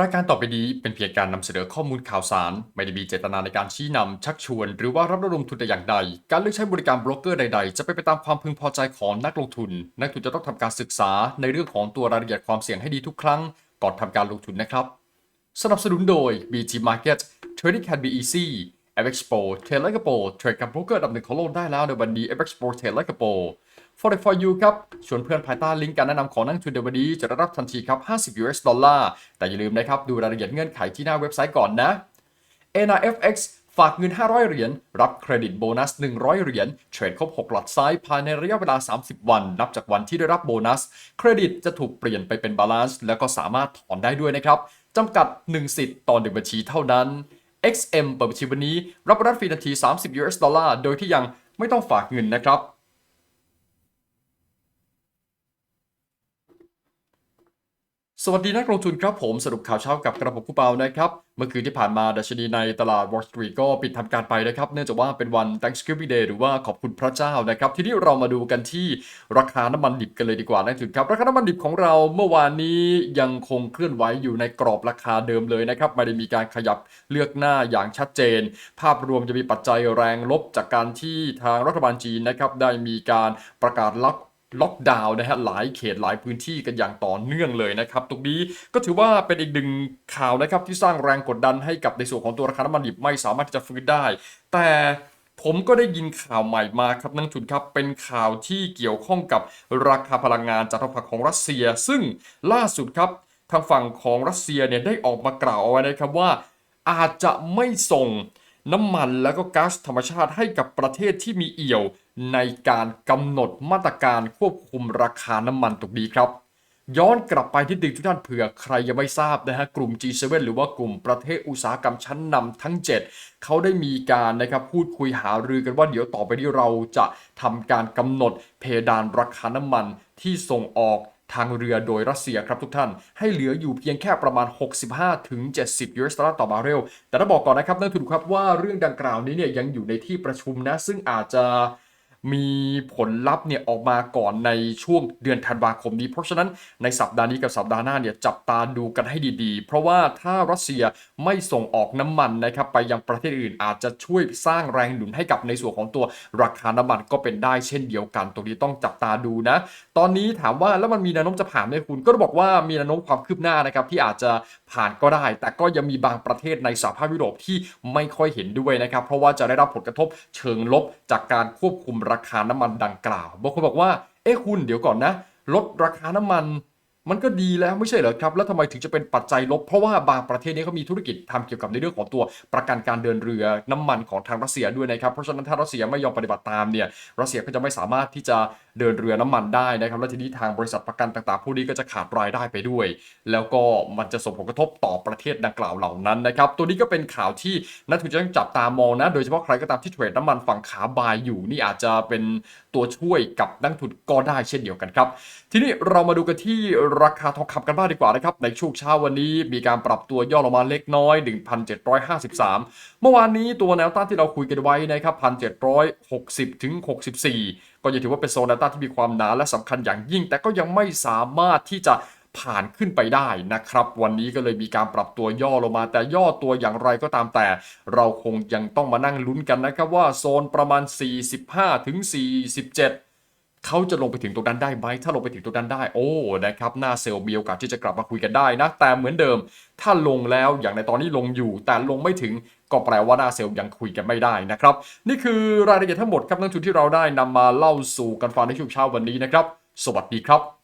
รายการต่อไปนี้เป็นเพียงการนำเสนอข้อมูลข่าวสาร ไม่ได้มีเจตนาในการชี้นำ ชักชวน หรือว่ารับระดมทุนแต่อย่างใด การเลือกใช้บริการโบรกเกอร์ใด ๆ จะเป็นไปตามความพึงพอใจของนักลงทุน นักทุนจะต้องทำการศึกษาในเรื่องของตัวรายละเอียดความเสี่ยงให้ดีทุกครั้ง ก่อนทำการลงทุนนะครับ สนับสนุนโดย BG Market Trading can be easy FX Pro เทรดไลกโปเทรดกับโบรกเกอร์ดับหนึ่งของโลกได้แล้วในวันนี้ FX Pro เทรดไลก For the for you ครับชวนเพื่อนภายใต้ลิงก์การแนะนำของนักลงทุนในวันนี้จะได้รับทันทีครับ 50 US ดอลลาร์ แต่อย่าลืมนะครับ ดูรายละเอียดเงื่อนไขที่หน้าเว็บไซต์ก่อนนะ NRFX ฝากเงิน 500 เหรียญ รับเครดิตโบนัส 100 เหรียญ เทรดครบ 6 หลัดซ้ายภายในระยะเวลา 30 วัน นับจากวันที่ได้รับโบนัส เครดิตจะถูกเปลี่ยนไปเป็นบาลานซ์แล้วก็สามารถถอนได้ด้วยนะครับ จำกัด 1 สิทธิ์ต่อ1บัญชีเท่านั้น XM เปิดบัญชีวันนี้ รับโบนัสฟรีทันที 30 US ดอลลาร์ โดยที่ยังไม่ต้องฝากเงินนะครับ สวัสดีนักลงทุนครับผมสรุปข่าวเช้ากับกระผมผู้เปานะครับ เมื่อคืนที่ผ่านมาดัชนีในตลาด Wall Street ก็ปิดทำการไปนะครับ เนื่องจากว่าเป็นวัน Thanksgiving Day หรือว่าขอบคุณพระเจ้านะครับ ทีนี้เรามาดูกันที่ราคาน้ำมันดิบกันเลยดีกว่านักลงทุนครับราคาน้ำมันดิบของเราเมื่อวานนี้ยังคงเคลื่อนไหวอยู่ในกรอบราคาเดิมเลยนะครับไม่ได้มีการขยับเลือกหน้าอย่างชัดเจน ภาพรวมจะมีปัจจัยแรงลบจากการที่ทางรัฐบาลจีนนะครับได้มีการประกาศล็อก ล็อกดาวน์นะฮะหลายเขตหลายพื้นที่กันอย่างต่อเนื่องเลยนะครับตรงนี้ก็ถือว่าเป็นอีกหนึ่งข่าวนะครับที่สร้างแรงกดดันให้กับในส่วนของตัวราคาน้ำมันดิบไม่สามารถที่จะฟื้นได้ แต่ผมก็ได้ยินข่าวใหม่มาครับนักทุนครับเป็นข่าวที่เกี่ยวข้องกับราคาพลังงานจากทางฝั่งของรัสเซีย ซึ่งล่าสุดครับทางฝั่งของรัสเซียเนี่ยได้ออกมากล่าวเอาไว้นะครับว่า อาจจะไม่ส่งน้ำมันแล้วก็ก๊าซธรรมชาติให้กับประเทศที่มีเอี่ยว ในการกำหนดมาตรการควบคุมราคาน้ำมันตรงนี้ครับ ย้อนกลับไปที่ดึงทุกท่านเผื่อใครยังไม่ทราบนะฮะกลุ่ม G7 หรือว่ากลุ่มประเทศอุตสาหกรรมชั้นนำทั้ง 7 เขาได้มีการนะครับพูดคุยหารือกันว่าเดี๋ยวต่อไปนี้เราจะทำการกำหนดเพดานราคาน้ำมันที่ส่งออกทางเรือโดยรัสเซียครับทุกท่าน ให้เหลืออยู่เพียงแค่ประมาณ 65ถึง70 US ดอลลาร์ต่อบาร์เรลแต่ต้องบอกก่อนนะครับนักทุนครับว่าเรื่องดังกล่าวนี้เนี่ยยังอยู่ในที่ประชุมนะ ซึ่งอาจจะ มีผลลัพธ์เนี่ยออกมาก่อนในช่วงเดือนธันวาคมนี้ เพราะฉะนั้นในสัปดาห์นี้กับสัปดาห์หน้าเนี่ยจับตาดูกันให้ดีๆ เพราะว่าถ้ารัสเซียไม่ส่งออกน้ำมันนะครับไปยังประเทศอื่นอาจจะช่วยสร้างแรงหนุนให้กับในส่วนของตัวราคาน้ำมันก็เป็นได้เช่นเดียวกัน ตรงนี้ต้องจับตาดูนะ ตอนนี้ถามว่าแล้วมันมีแนวโน้มจะผ่านไหมคุณก็บอกว่ามีแนวโน้มความคืบหน้านะครับที่อาจจะผ่านก็ได้ แต่ก็ยังมีบางประเทศในสหภาพยุโรปที่ไม่ค่อยเห็นด้วยนะครับเพราะว่าจะได้รับผลกระทบเชิงลบจากการควบคุมราคาน้ำมันดังกล่าวบางคนบอกว่า เอ้คุณเดี๋ยวก่อนนะ ลดราคาน้ำมันมันก็ดีแล้วไม่ใช่เหรอครับ แล้วทำไมถึงจะเป็นปัจจัยลบ เพราะว่าบางประเทศนี้เขามีธุรกิจทำเกี่ยวกับในเรื่องของตัวประกันการเดินเรือน้ำมันของทางรัสเซียด้วยนะครับ เพราะฉะนั้นถ้ารัสเซียไม่ยอมปฏิบัติตามเนี่ยรัสเซียก็จะไม่สามารถที่จะ เดินเรือน้ำมันได้นะครับและทีนี้ทางบริษัทประกันต่างๆพวกนี้ก็จะขาดรายได้ไปด้วย แล้วก็มันจะส่งผลกระทบต่อประเทศดังกล่าวเหล่านั้นนะครับตัวนี้ก็เป็นข่าวที่นักทุนจะต้องจับตามองนะ โดยเฉพาะใครก็ตามที่เทรดน้ำมันฝั่งขาบายอยู่นี่อาจจะเป็นตัวช่วยกับนักทุนก็ได้เช่นเดียวกันครับ ทีนี้เรามาดูกันที่ราคาทองคำกันบ้างดีกว่านะครับในช่วงเช้าวันนี้มีการปรับตัวย่อลงมาเล็กน้อย 1,753 เมื่อวานนี้ตัวแนวต้านที่เราคุยกันไว้นะครับ1,760ถึง64 ก็ยังถือว่าเป็นโซนแนวต้าที่มีความหนาและสำคัญอย่างยิ่ง แต่ก็ยังไม่สามารถที่จะผ่านขึ้นไปได้นะครับ วันนี้ก็เลยมีการปรับตัวย่อลงมา แต่ย่อตัวอย่างไรก็ตามแต่ เราคงยังต้องมานั่งลุ้นกันนะครับว่าโซนประมาณ 45ถึง47 เขาจะลงไปถึงตรงนั้นได้ไหมถ้าลงไปถึงตรงนั้นได้โอ้นะครับหน้าเซลล์มีโอกาสที่จะกลับมาคุยกันได้นะ แต่เหมือนเดิม ถ้าลงแล้วอย่างในตอนนี้ลงอยู่ แต่ลงไม่ถึงก็แปลว่าหน้าเซลล์ยังคุยกันไม่ได้นะครับ นี่คือรายละเอียดทั้งหมดครับนักทุนที่เราได้นำมาเล่าสู่กันฟังในช่วงเช้าวันนี้นะครับ สวัสดีครับ